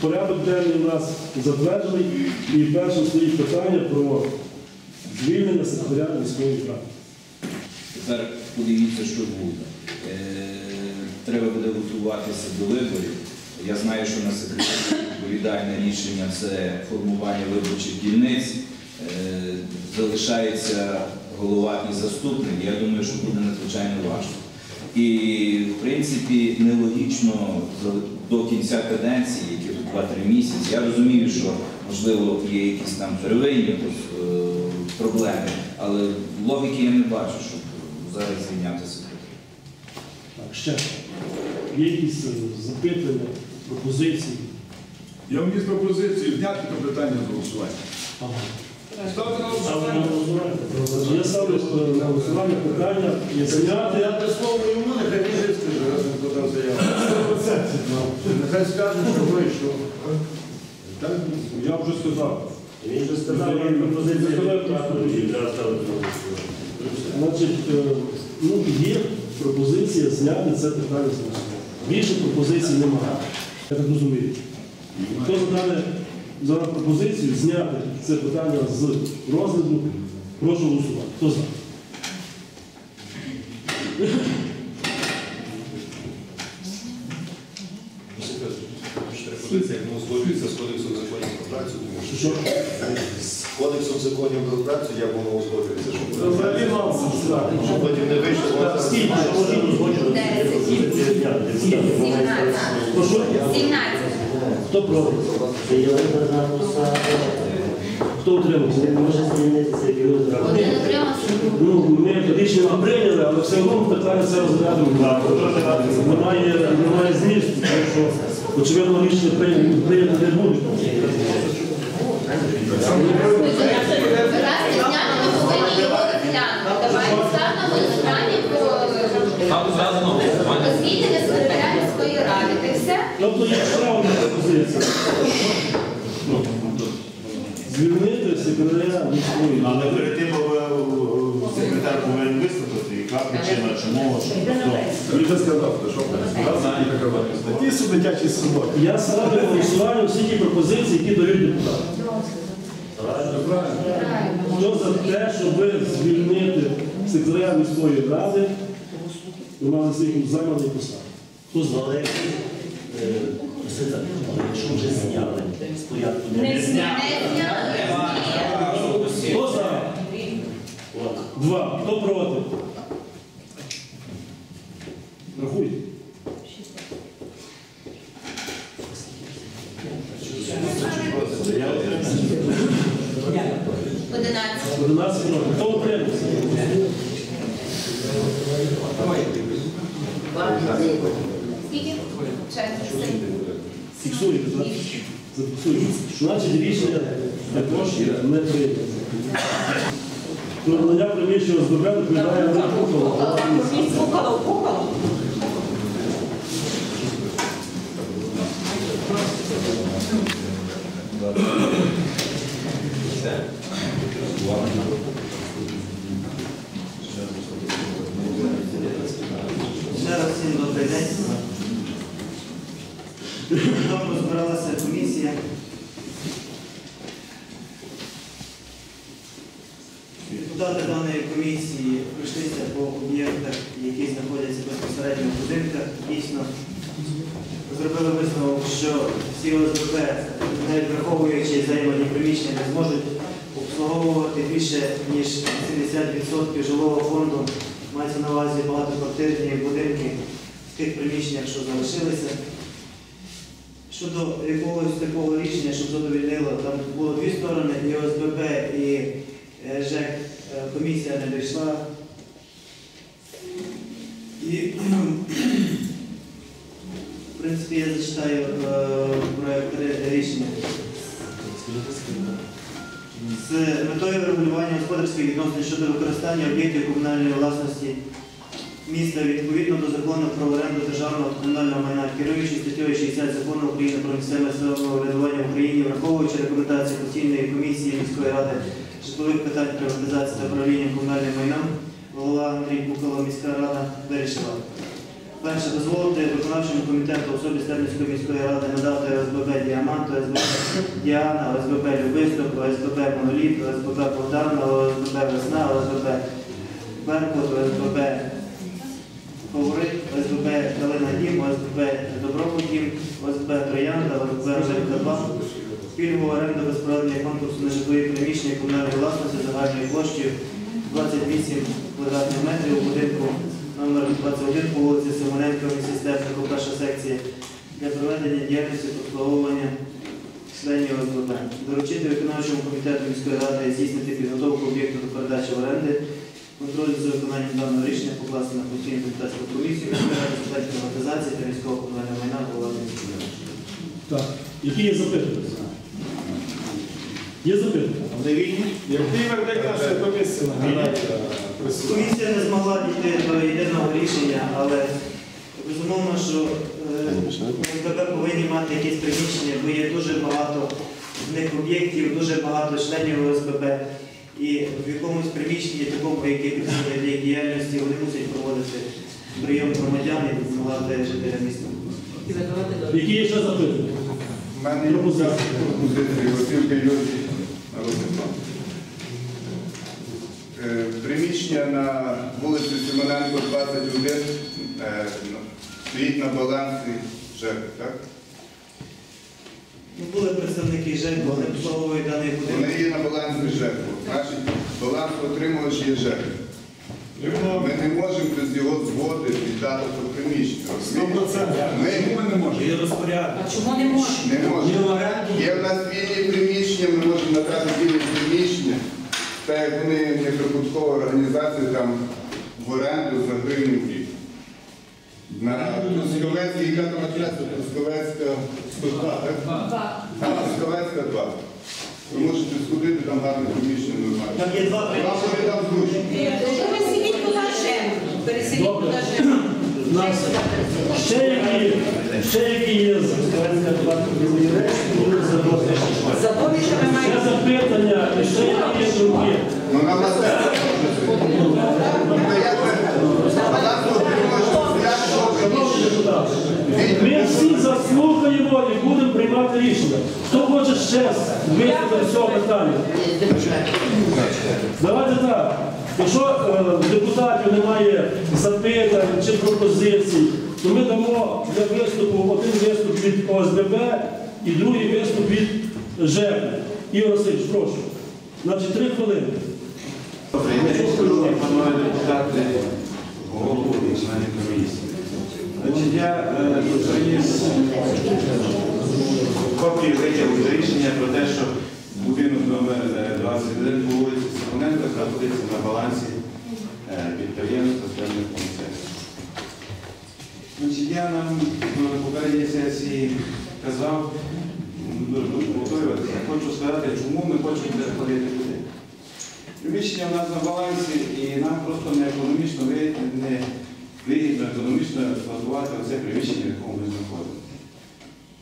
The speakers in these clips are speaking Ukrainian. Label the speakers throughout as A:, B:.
A: Порядок денний у нас затверджений, і першим стоїть питання про звільнення секретаря міської ради.
B: Тепер подивіться, що буде. Е, Треба буде готуватися до виборів. Я знаю, що на секретарі відповідальне рішення це формування виборчих дільниць. Е, Залишається голова і заступник. Я думаю, що буде надзвичайно важко. І, в принципі, нелогічно до кінця каденції, які тут 2-3 місяці. Я розумію, що можливо є якісь там первинні е, проблеми, але логіки я не бачу, щоб зараз звільняти секретаря.
A: Так, ще є якісь е, запитання, пропозиції.
C: Я вніс пропозицію зняти це питання з голосування.
A: Ага.
C: Ставте на
A: Ставлю на
C: голосування.
A: Я ставлю е, на голосування питання.
D: Я до слова йому, нехай він же скаже, раз він подав заяву. Нехай скаже, що вийшов.
A: Я вже сказав.
D: Він же сказав,
A: Я
D: він
A: пропозицію
D: пропозицію
A: ставлю.
D: треба ставити на голосування.
A: Значить, е, ну, є пропозиція зняти це питання з голосування. Більше пропозицій немає. Я так розумію. Хто за дане за пропозицію зняти це питання з розгляду, прошу голосувати. Хто за?
E: Пропозиція, як не узгоджується з кодексом законів про працю, тому що з кодексом законів про працю я воно узгоджується, щоб потім не вийшло.
A: Скільки? Можна
F: 17.
A: Хто проти? Хто утримався?
F: Один отримався.
A: Ну, ми рішення не прийняли, але все одно питання це розглянемо. Немає, немає змісту, тому що, очевидно, рішення прийняти не буде.
F: Раз не зняти, ми повинні його розглянути. Давайте став на про звільнення секретаря міської ради. Та все.
A: Тобто є правильна пропозиція. Звільнити секретаря міської
G: Але перед тим е, секретар повинен виступити, яка причина, чому, що.
C: Він сказав, що Статті собаки.
A: Я ставлю голосування всі ті пропозиції, які дають депутати. Хто за те, щоб звільнити секретаря міської ради, у нас свій займаний посаду. Хто за?
D: Е, якщо вже зняли з порядку, не
F: Не
D: зняли.
F: зняти.
A: Хто за? Два. Хто проти? Рахуйте.
F: Одинадцять.
A: 11 проти. Хто утримався?
F: Скільки? Четверо. Сім.
A: Фіксуєте, так? Зафіксуєте. Значить, рішення також не прийнято. Надання приміщення ОСББ доповідає на Куколо.
H: Ще раз всім добрий день. Добре збиралася комісія. Депутати даної комісії пройшлися по об'єктах, які знаходяться безпосередньо в будинках. Дійсно, зробили висновок, що всі ОСББ, навіть враховуючи займані приміщення, не зможуть обслуговувати більше ніж 70% жилого фонду. Мається на увазі багатоквартирні будинки в тих приміщеннях, що залишилися. Щодо якогось такого рішення, щоб задовільнило, там було дві сторони, і ОСББ, і е, ЖЕК, комісія не дійшла. І, в принципі, я зачитаю е, проект ри- рішення. З метою регулювання господарських відносин щодо використання об'єктів комунальної власності міста відповідно до закону про оренду державного комунального майна, керуючись статтею 60 закону України про місцеве самоврядування в Україні, враховуючи рекомендації постійної комісії міської ради житлових питань приватизації та управління комунальним майном, голова Андрій Куколо, міська рада вирішила. Перше, дозволити виконавчому комітету особі Стебницької міської ради надати ОСББ Діамант, ОСББ Діана, ОСББ Любисток, ОСББ Моноліт, ОСББ Богдан, ОСББ Весна, ОСББ Беркут, ОСББ Фаворит, ОСББ Калина Дім, ОСББ Добробут Дім, ОСБ Троянда, ОСБ ЖК-2, пільгову оренду без конкурсу на житлові приміщення комунальної власності загальною площею 28 квадратних метрів у будинку номер 21 по вулиці Симоненка, в місті перша секція, для проведення діяльності та обслуговування членів ОСББ. Доручити виконавчому комітету міської ради здійснити підготовку об'єкту до передачі оренди, контроль за виконанням даного рішення покласти на постійну депутатську комісію приватизації та військового комунального майна влади міської ради.
A: Так. Які є запитання? Є запитання?
C: Який вердикт нашої комісії нагадається присутні?
H: Комісія не змогла дійти до єдиного рішення, але безумовно, що е, ОСББ повинні мати якісь приміщення, бо є дуже багато в них об'єктів, дуже багато членів ОСББ. І в якомусь приміщенні, такому, яке для їх діяльності, вони мусять проводити прийом громадян і допомагати жителям міста.
A: Які є ще запитання?
I: У мене є
A: Пропозиція
I: Юрій, народний план. Е, Приміщення на вулиці Симоненко, 21, е, ну, стоїть на балансі ЖЕК, так?
H: Ну, були представники ЖЕК, вони обслуговують даний будинок.
I: Вони є на балансі ЖЕК. Значить, баланс отримувач є ЖЕК. Ми не можемо без його згоди віддати то приміщення. Ми
C: не можемо?
J: А чому не можна?
I: не можемо. Є в нас вільні приміщення, ми можемо надати вільні приміщення, так як вони неприбуткова організація там в оренду за гривню в рік. На Трускавецькій, яка там адреса? Трускавецька 102, так? Там Трускавецька 2. Ви можете сходити, там гарне приміщення нормально.
H: Там є два
I: Вам
H: приміщення.
I: буде там зручно.
J: Пересидіть туди жем. Пересидіть
A: Добре.
J: туди жем.
A: Нас ще які, ще які є
J: Заборі, що ви
A: ще
J: маєте.
A: запитання, ще які є думки. Ми всі заслухаємо і будемо приймати рішення. Хто хоче ще виступити з цього питання? Давайте так. Якщо е, депутатів немає запитань чи пропозицій, то ми дамо для виступу один виступ від ОСББ і другий виступ від ЖЕК. Ігор Васильович, прошу. Значить, три хвилини.
K: Добре, я шановні панове депутати, голову і членів комісії. Значить, я е, приніс копію витягу рішення про те, що будинок номер е, 21 по вулиці Симоненка знаходиться на балансі е, підприємства «Стальних концертів». Значить, я нам на попередній сесії казав, дуже дуже хочу сказати, чому ми хочемо переходити будинок. Приміщення у нас на балансі і нам просто не економічно вигідно економічно експлуатувати оце приміщення, в якому ми знаходимося.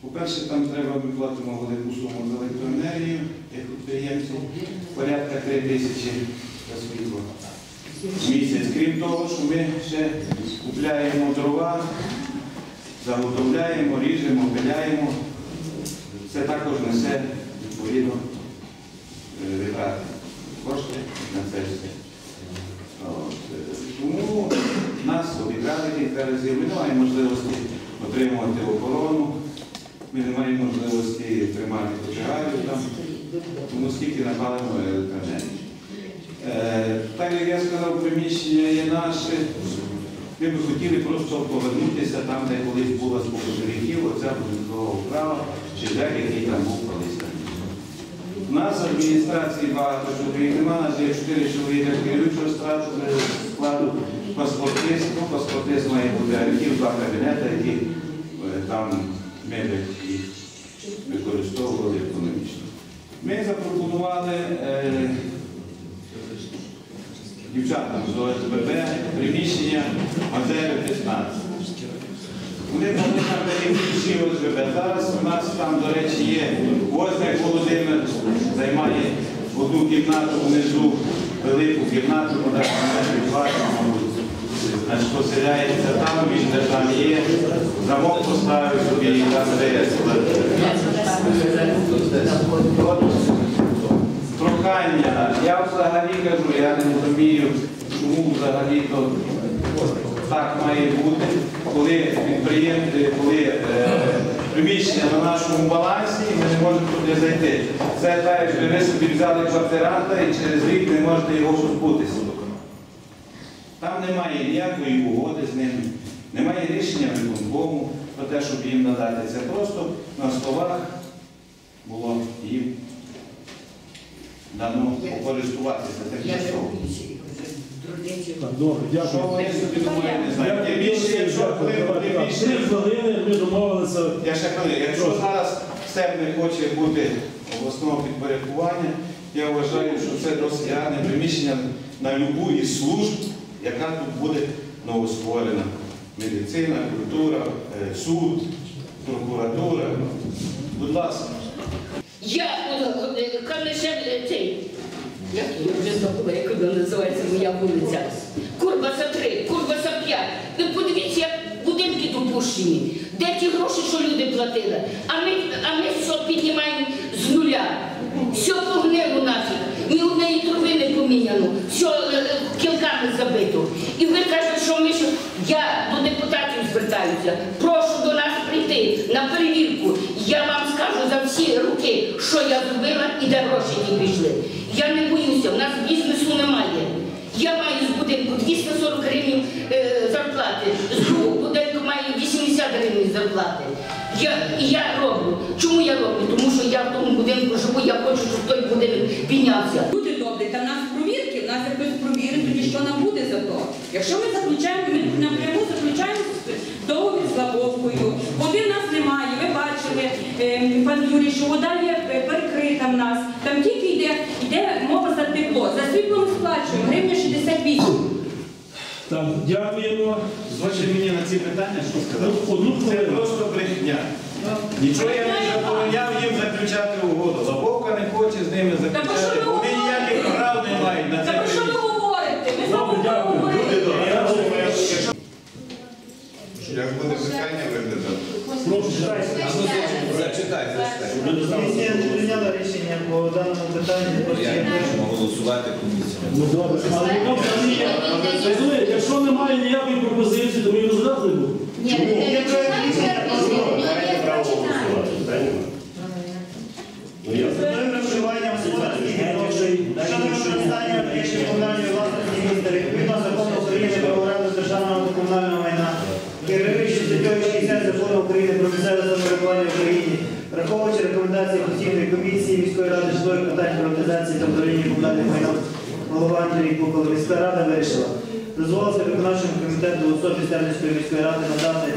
K: По-перше, там треба ми платимо велику суму за електроенергію, як підприємці, порядка 3 тисячі за світло в місяць. Крім того, що ми ще купляємо дрова, заготовляємо, ріжемо, пиляємо. Це також несе відповідно е, витрати кошти на це все. Тому нас обікрали кілька разів. Ми не маємо можливості отримувати охорону, ми не маємо можливості тримати кочегарів там, тому скільки напалимо електроенергії. Е, Так як я сказав, приміщення є наше. Ми б хотіли просто повернутися там, де колись була споконвіків, оця будинкова вправа, чи дек, який там був колись. У нас в адміністрації багато чоловік, нема, у нас є чотири чоловіка керуючого складу паспортист, ну, паспортист має бути архів, два кабінети, які е, там мебель їх використовували економічно. Ми запропонували е, дівчатам з ОСББ приміщення Мазери 15. Вони були там перевірші ОСББ. Зараз у нас там, до речі, є Возник Володимир, займає одну кімнату внизу, велику кімнату, метрів 20, мабуть. Значить, поселяється там, він де там є, замок поставив собі там реєстр. От Прохання, я взагалі кажу, я не розумію, чому взагалі то так має бути, коли підприємці, коли е, приміщення на нашому балансі, ми не можемо туди зайти. Це так, якщо ви собі взяли квартиранта і через рік не можете його позбутися. Там немає ніякої угоди з ним, немає рішення виконкому про те, щоб їм надати. Це просто на словах було їм дано користуватися тимчасово.
A: Добре,
K: Що вони собі думають, не знаю. Тим більше, якщо коли
A: Дякую.
K: більше.
A: Три хвилини ми домовилися.
K: Я ще кажу, якщо зараз СЕП не хоче бути обласного підпорядкування, я вважаю, що це досить гарне приміщення на любу із служб, яка тут буде новостворена. Медицина, культура, е, суд, прокуратура. Будь ласка.
L: Я е, е, цей. Як я вже забула, як вона називається моя вулиця. Курбаса 3, Курбаса 5. Ви подивіться, як будинки допущені. Де ті гроші, що люди платили? А ми, а ми все піднімаємо з нуля. Все погнило нафіг. Ні однієї труби не поміняно. Все е, забито. І ви кажете, що ми що. Я до депутатів звертаюся. Прошу до нас прийти на перевірку. Я вам скажу за всі роки, що я зробила і де гроші ті пішли. Я не боюся, у нас бізнесу немає. Я маю з будинку 240 гривень е, зарплати, з другого будинку маю 80 гривень зарплати. Я, і я роблю. Чому я роблю? Тому що я в тому будинку живу, я хочу, щоб той будинок піднявся.
J: Люди добрі, та нас в нас якось провірить, тоді що нам буде за то? Якщо ми заключаємо, ми напряму заключаємо договір з Лавовкою, води в нас немає, ви бачили, е, пан Юрій, що вода є е, перекрита в нас, там тільки йде, йде мова за тепло. За світло ми сплачуємо, гривня 68.
A: Так, дякуємо.
K: Дозвольте мені на ці питання, що сказати.
A: Ну, Одну
K: Це просто брехня. Нічого я не забороняв їм заключати угоду. Лабовка не хоче з ними заключати.
J: ви
K: Вони ніяких
J: говорите?
K: прав не мають на
J: Та про що ви говорите? Ми забули говорити.
I: Як буде питання виглядати?
A: Прошу, читайте.
M: Зачитай.
H: Комісія не прийняла рішення по даному питанню.
M: Я
H: я
M: не
H: прошу.
M: голосувати комісію.
A: Ну добре. Але яка взагалі є? Якщо немає ніякої пропозиції, то ми її розглядати не будемо.
N: Ні, не
C: Маєте право голосувати. Питань нема. Ну я
H: З вживанням господарських грошей щодо використання рішень комунальної власності міста відповідно закону України про оренду державного та комунального майна, керуючи статтею 60 закону України про місцеве самоврядування в Україні, враховуючи рекомендації постійної комісії міської ради житлових питань приватизації та управління комунальним майном голова Андрій Букол, міська рада вирішила. Дозволити виконавчому комітету особі Стернської міської ради надати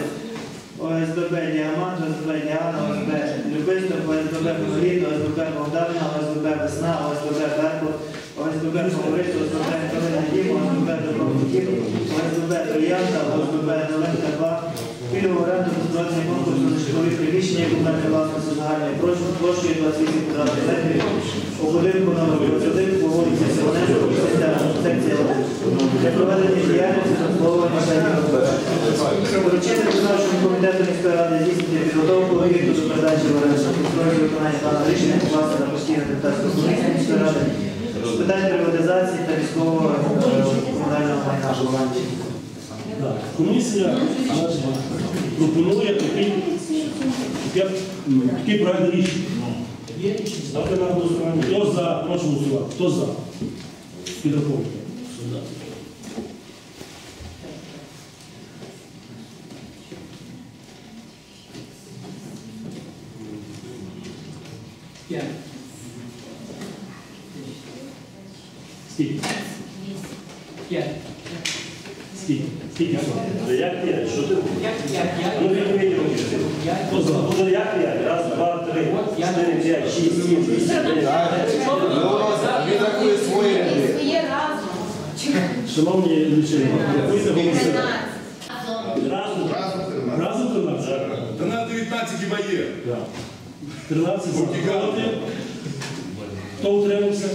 H: ОСББ Діамант, ОСБ Діана, ОСБ Любисток, ОСББ Фаворит, ОСББ Богдана, ОСББ Весна, ОСББ Беркут, ОСББ Фаворит, ОСББ Калина Дім, ОСББ Добробутів, ОСББ Троянка, ОСББ Новинка 2, пільгову оренду та збройний конкурс на житлові приміщення комунальної власності загальної площею 28 квадратних метрів у будинку номер 21 по вулиці Силоненко, секція 1. Для проведення діяльності з обслуговування членів Доручити виконавчому комітету міської ради здійснити підготовку об'єкту до передачі в оренду контролю виконання даного рішення покласти на постійну депутатську комісію міської ради з питань приватизації та військового е, комунального майна.
A: Так, Комісія пропонує такий, такий проект рішення. Ставте на голосування. Хто за? Прошу голосувати. Хто за? Підраховуйте. Скільки? Скільки? Скільки?
C: Та як п'ять? Що ти? Ну він відео
A: Хто за?
C: Буде як п'ять? Раз, два, три, чотири, п'ять, шість, сім, вісім, дев'ять.
I: Він рахує своє.
N: Своє разом.
A: Шановні лічильники, рахуйте голоси.
C: Разом.
I: Разом тримати.
A: Разом 13?
B: Та на 19 хіба є.
A: 13 за. Проти? Хто утримався?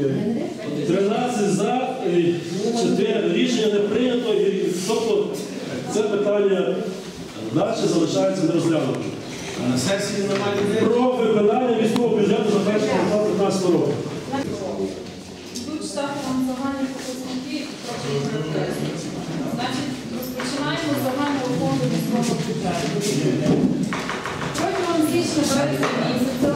A: Е, 13 за, 4 рішення не прийнято. Тобто це питання далі залишається нерозглянутим. Про виконання військового бюджету за квартал 15 року.
N: Ставимо загальні показники. Значить, розпочинаємо загального фонду військового бюджету. Протягом січня березня місяця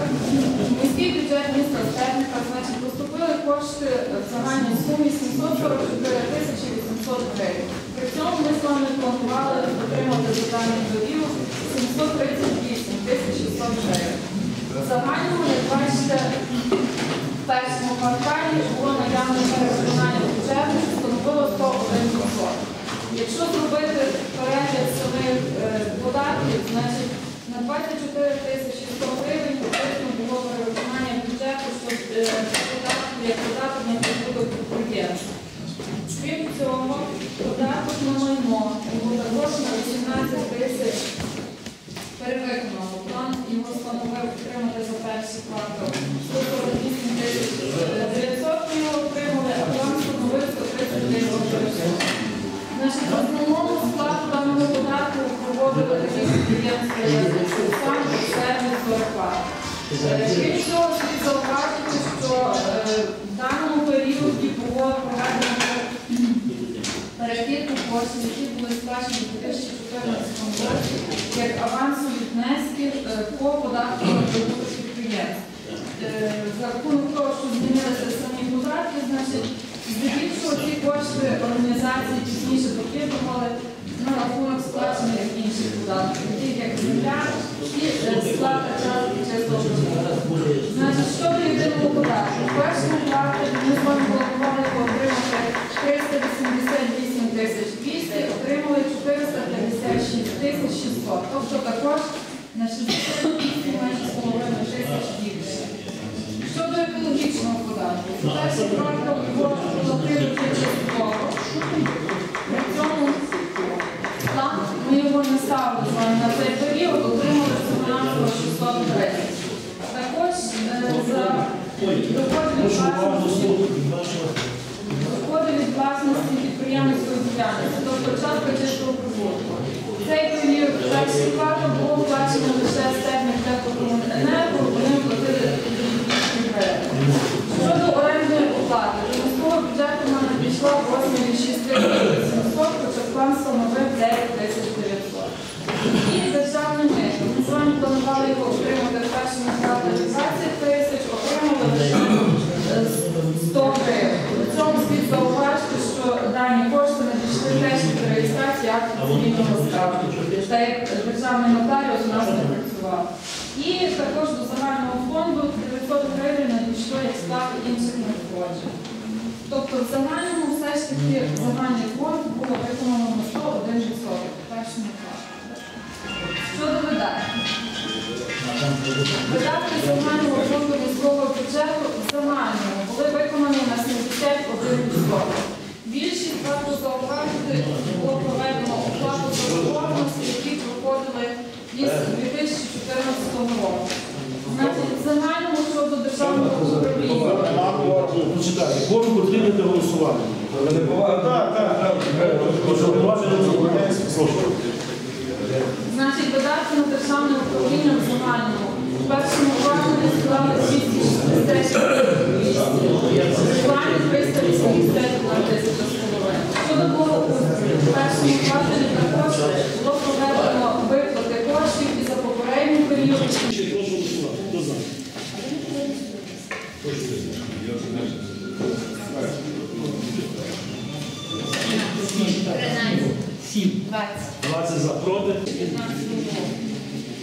N: міський бюджет міста Стерника значить, поступили кошти в загальній сумі 744 тисячі 800 гривень. При цьому ми з вами планували отримати за даним період 738 тисяч 600 гривень. Загальному, як бачите, першому кварталі було наявне перевиконання бюджету, що становило 101%. Якщо зробити перегляд самих е, податків, значить на 24 тисячі 100 гривень фактично було перевиконання бюджету, що е, податку як податок на прибуток підприємств. Крім цього, податок на майно було також на 18 тисяч перевиконано. План його становив отримати за перший квартал 148 тисяч 900 ми його отримали, а план становив 130 тисяч 900. Значить, в основному склад даного податку проводили підприємства, слід зауважити, що е, в даному періоді було проведено перекидку коштів, які були сплачені у 2014 році, як авансові внески е, по податку на прибуток підприємств. Е, За рахунок того, що змінилися самі податки, значить, здебільшого ці кошти організації пізніше покидували на рахунок сплачених інших податків, таких як земля і е, сплата частки чистого прибутку. Значить, щодо єдиного податку, в першому кварталі ми з вами планували отримати 388 тисяч 200, отримали 456 тисяч 600, тобто також на 68 майже з половиною тисяч більше. Щодо екологічного податку, перший квартал його платили частково. При цьому план ми його не ставили з вами на цей період, отримали всього 600 гривень. Також е, за доходи від власності доходи від власності діяльності, тобто частка чистого прибутку. Цей період перший квартал було оплачено лише стебник теплокомуненерго, вони платили 200 гривень. Щодо орендної оплати, до міського бюджету нам надійшло в розмірі 6 тисяч 700, хоча план становив 9 тисяч 900. І державне мито. Ми з вами планували його отримати в першому кварталі 20 тисяч, отримали лише е, 100 гривень. При цьому слід зауважити, що дані кошти надійшли теж від реєстрації актів цивільного ставу, та як державний нотаріус у нас не працював. І також до загального фонду 900 гривень надійшло як склад інших надходжень. Тобто в загальному все ж таки загальний фонд було виконано на 101 Значить, видатки на державне управління в загальному. В першому кварталі склали 260 плані 381 тисяча з половиною. Щодо благоустрою, в першому кварталі також було проведено виплати коштів і за попередній період.
A: Прошу голосувати. Хто за?
N: Тринадцять. Двадцять.
A: 20 за, проти.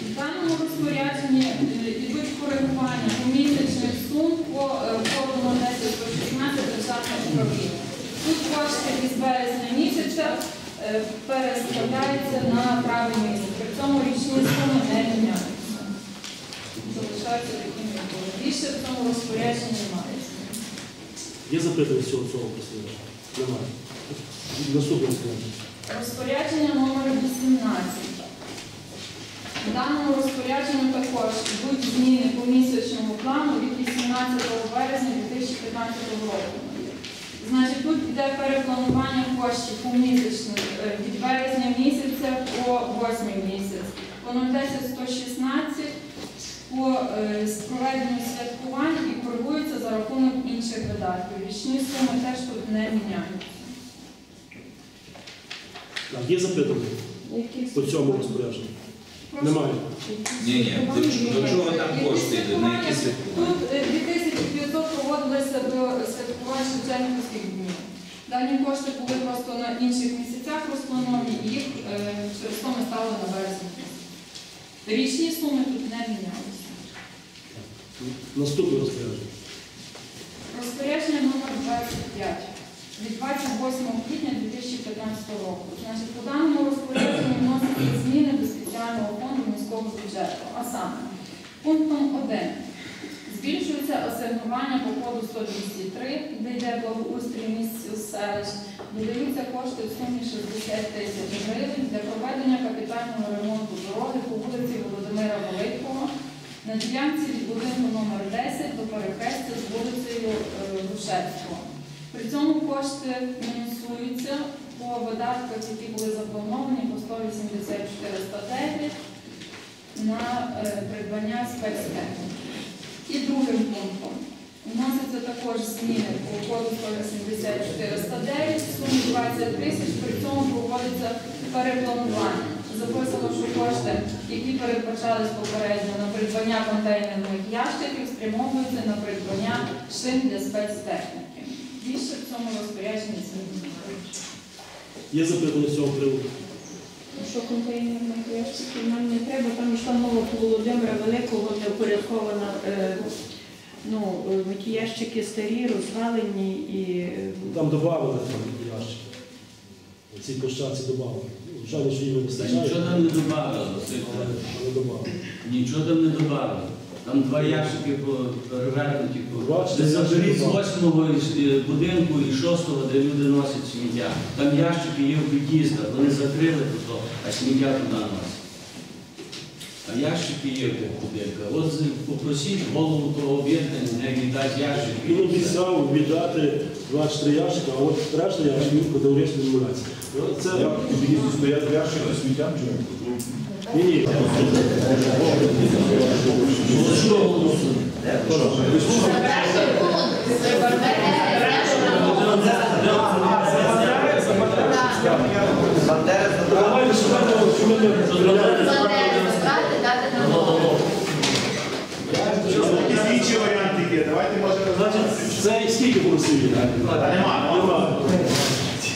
N: В даному розпорядженні е, ідуть коригування помісячних сум по е, коду 10 по 16 державного управління. Тут кошти із березня місяця е, переставляються на травень місяць. При цьому річні суми не міняються. Залишаються такими, як були. Більше в цьому розпорядженні немає.
A: Є запитання з цього цього представника? Немає. Наступне.
N: Розпорядження номер 18. В даному розпорядженні також йдуть зміни по місячному плану від 18 березня 2015 року. Значить, тут йде перепланування коштів помісячно е, від березня місяця по 8 місяць. По 010-116 по е, проведенню святкувань і коригуються за рахунок інших видатків. Річні суми теж тут не міняються.
A: Так, є запитання по цьому розпорядженню? Немає.
M: Ні, ні, до- чого там кошти йдуть? На які святкування?
N: Тут е, 2500 проводилися до святкувань Шевченківських днів. Дані кошти були просто на інших місяцях розплановані, і їх е, через то ми ставили на березень. Річні суми тут не мінялися.
A: Наступне розпорядження.
N: Розпорядження номер 25 від 28 квітня 2015 року. Значить, по даному розпорядженню вносяться зміни до спеціального фонду міського бюджету. А саме, пунктом 1 збільшується асигнування по коду 123, де йде благоустрій місць селищ, додаються кошти в сумі 60 тисяч гривень для проведення капітального ремонту дороги по вулиці Володимира Великого на ділянці від будинку номер 10 до перехрестя з вулицею е, Грушевського. При цьому кошти мінусуються по видатках, які були заплановані по 184 109 на е, придбання спецтехніки. І другим пунктом вносяться також зміни по коду 184 109 в сумі 20 тисяч, при цьому проводиться перепланування. Записано, що кошти, які передбачались попередньо на придбання контейнерних ящиків, спрямовуються на придбання шин для спецтехніки. Більше в цьому розпорядженні змін немає.
A: Є запитання з цього приводу?
L: Що контейнерних ящиків нам не треба, там йшла мова по Володимира Великого, неупорядкована. Е, ну, е, ті ящики старі, розвалені і е,
A: Там додали там ящики. Ці площадці додали. Жаль, що їм не
O: Та
A: вистачає.
O: нічого там не додавали, Василь
A: але
O: Федорович.
A: але додали.
O: Нічого там не додавали. Там два ящики перевернуті. по-
A: це
O: заберіть з восьмого е, будинку і шостого, де люди носять сміття. Там ящики є в під'їздах, вони закрили тут, а сміття туди носять. А ящики є в будинках. От попросіть голову того об'єднання, не віддасть ящики.
A: Він обіцяв віддати 24 ящика, а от решта ящиків категорична емуляція. Ну, Це
C: Під'їзді стоять ящики з сміттям чи ні?
O: Ну, що голосує?
A: Давайте шукати, що ми не
C: Якісь інші варіанти є. Давайте може
A: Значить, це скільки просив?
C: Нема.
A: Нема.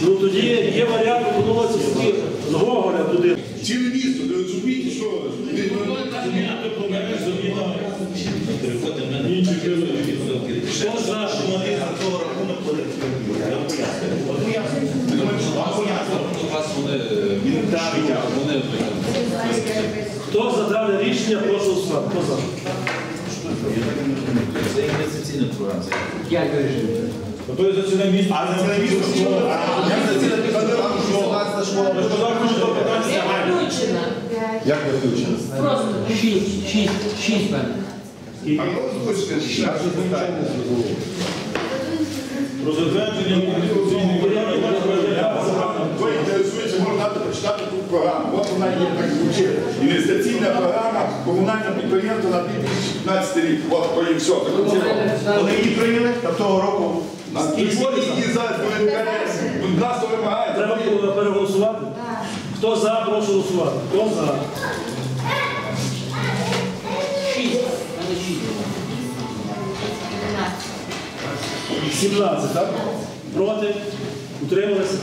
A: Ну тоді є варіант пропонуватися такі з Гоголя туди.
B: Ціле місто, не розумієте, що
A: Що за? Хто за дане рішення, прошу голосувати. Хто за?
M: Це інвестиційна програма.
C: Місто. А за ціле місто? А, за ціле місто? що? Ви ж казали, що то питання загальне. Як виключено?
L: просто шість, шість, шість певно.
I: А ну озвучте, наше питання.
C: Про затвердження інвестиційної програми. Хто інтересується, може дати прочитати ту програму. От вона є так звучить. Інвестиційна програма комунального підприємства на 2015 рік. От то і все. Вони її прийняли та того року. Нас вимагає.
A: Треба було переголосувати? Хто за, прошу голосувати. Хто за?
L: Шість. Але шість.
A: 17, так? Проти? Утрималися?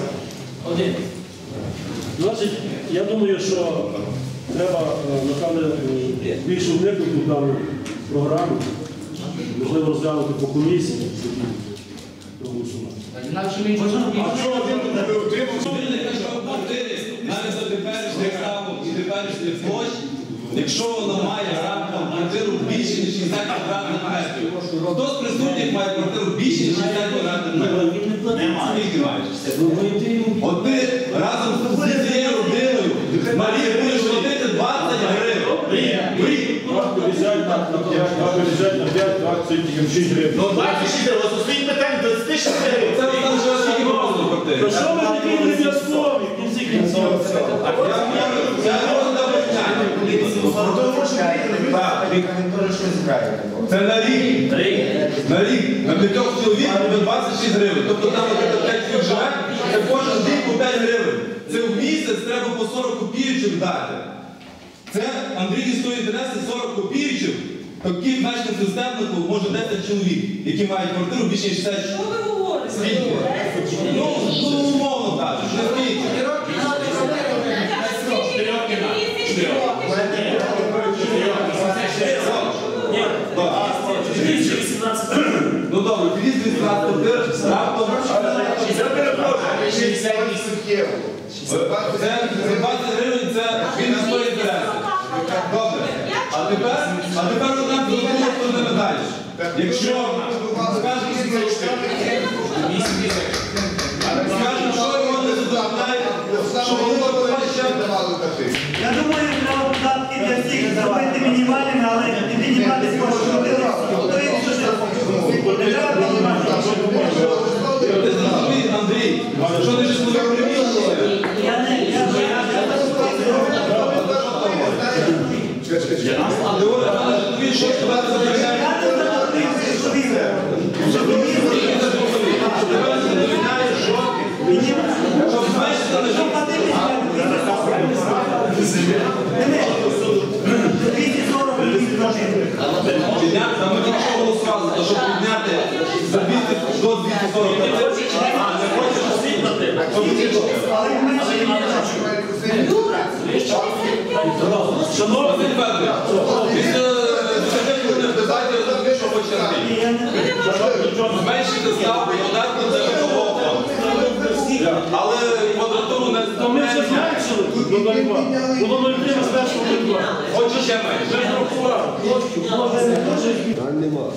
L: Один.
A: Значить, я думаю, що треба, е, напевне, більше вникнути в дану програму, можливо, розглянути по комісії, тоді проголосувати.
L: Інакше ми можемо
C: А що один тут не утримався?
M: Навіть за теперішніх ставок і теперішніх площ, якщо воно має раптом квартиру більше, ніж 60 квадратних метрів. Хто з присутніх має квартиру більше, ніж 60 квадратних метрів? Нема, скільки маєш? От ти разом з цією родиною на рік будеш платити 20 гривень.
C: на 5, 20 на 5, 26 гривень.
B: Ну, 26 гривень, ось стоїть питання 26 гривень.
M: Це там вже скільки можна платити.
A: То що ви такі кінці кінців?
M: Я
K: Теж.
M: Це на рік. На рік. На п'ятьох чоловік буде 26 гривень. Тобто там, наприклад, 5 чоловік живе, це кожен рік по 5 гривень. Це в місяць треба по 40 копійочок дати. Це Андрій стоїть інтереси 40 копійочок. Таких мешканців Степнику може 10 чоловік, які мають квартиру більше ніж 60
J: Що ви говорите?
M: Скільки? Ну, ну, умовно не скільки. Ну добре, підіть від квартир, раптом. За 20 гривень це він стоїть інтереси. Добре. А тепер, а тепер. Якщо скажемо, що його не задовольняє, що вони ще
H: Я думаю, треба податки для всіх зробити мінімальними, але не піднімати з кожного людини. Що ж,
M: Андрій, що ти ж своє приміщення?
H: Я не, я не,
M: Але Оля, але ж тобі що тебе не задовольняє?
H: я не запропоную, що він.
M: Тобі не задовольняє. Тебе не задовольняє, що? Щоб зменшити на життя.
H: 240 гривень квартири.
M: Підняти, там ми тільки що голосували, то щоб підняти за 200 до 240. А, не хочеш освітлити?
H: Але менше не
M: Шановний розумію, що хоче Андрій. Зменшити ставку податку. Але квадратуру не
A: зменшили Було 0,3, ми зменшили 0,2.
M: Хочу ще менше.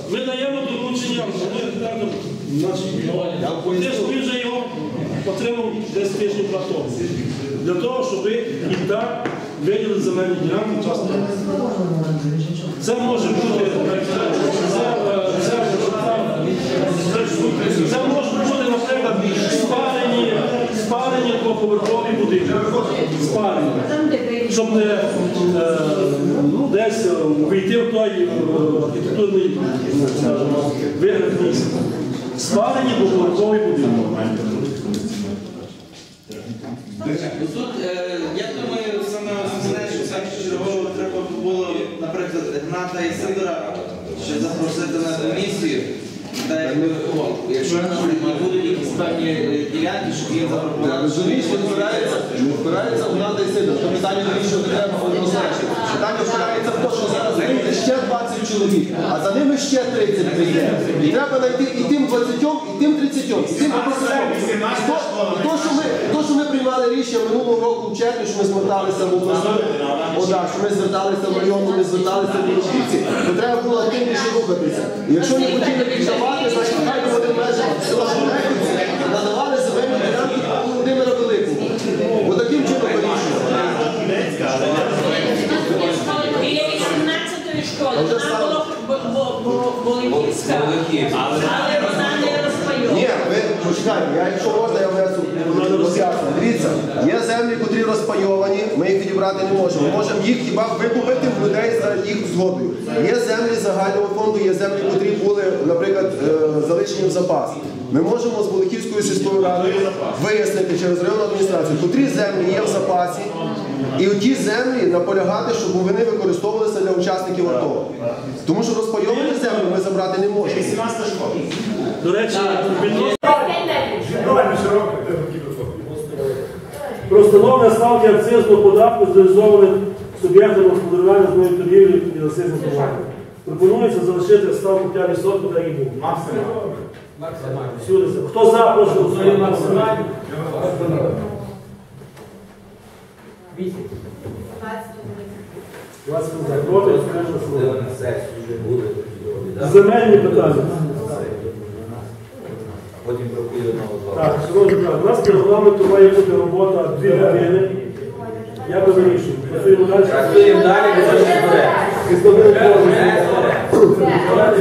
A: Ми даємо доручення, ти ж вже його отримав десь два тому. Для того, щоб і так виділити земельні ділянки часто. Це може бути резерв, резерв. Це може бути, наприклад, спалені, спалені двоповерхові будинки. Спалені. Щоб не е, ну, десь е, вийти в той е, архітектурний ну, вигляд міста. Спалені двоповерхові будинок.
P: Тут, е, я думаю, саме основне, що саме чергово треба було, наприклад, Гната і Сидора ще запросити на комісію. Та якби, о, якщо не будуть певні е, ділянки, щоб їм запропонувати.
Q: Розумієш, не впирається, не впирається в надо сильно. То питання навіщо не треба однозначно. Питання впирається в те, що зараз прийде ще 20 чоловік, а за ними ще 30 прийде. І треба знайти і тим 20, і тим 30, і тим обов'язково. І то, що ми, то, що ми приймали рішення минулого року в червні, що ми зверталися в обласну, О, що ми зверталися в району, ми зверталися в Європейці, то треба було активніше рухатися. Якщо не хотіли віддавати, значить хай би вони в межах села Шелехівці надавали земельні ділянки Володимира Великого. Отаким чином вирішуємо.
L: Біля 18-ї школи була бо- бо- бо- Боликівська, але вона не
Q: Ні,
L: розпайована.
Q: ви почекайте, я якщо можна, я внесу роз'яснення. Дивіться, є землі, котрі розпайовані, ми їх відібрати не можемо. Ми можемо їх хіба викупити в людей за їх згодою. Є землі загального фонду, є землі, котрі були, наприклад, е, залишені в запас. Ми можемо з Болихівською сільською радою вияснити через районну адміністрацію, котрі землі є в запасі, і ті землі наполягати, щоб вони використовувалися для учасників АТО. Тому що розпайовані землі ми забрати не можемо.
A: До речі, відносно про встановлення ставки акцизного податку зреалізованих суб'єктами господарювання з моєї торгівлі і акцизних товарів. Пропонується залишити ставку 5%, так і був. Максимально. Всюди. Хто за, прошу голосувати максимально. 20 за. Проти, скажемо, що. Земельні питання.
M: Потім бракує одного
A: Так, шановні друзі, у нас по регламенту має бути робота 2 години. Я би вирішив. Працюємо далі.
M: Працюємо далі, ми зараз зберемо.
A: Давайте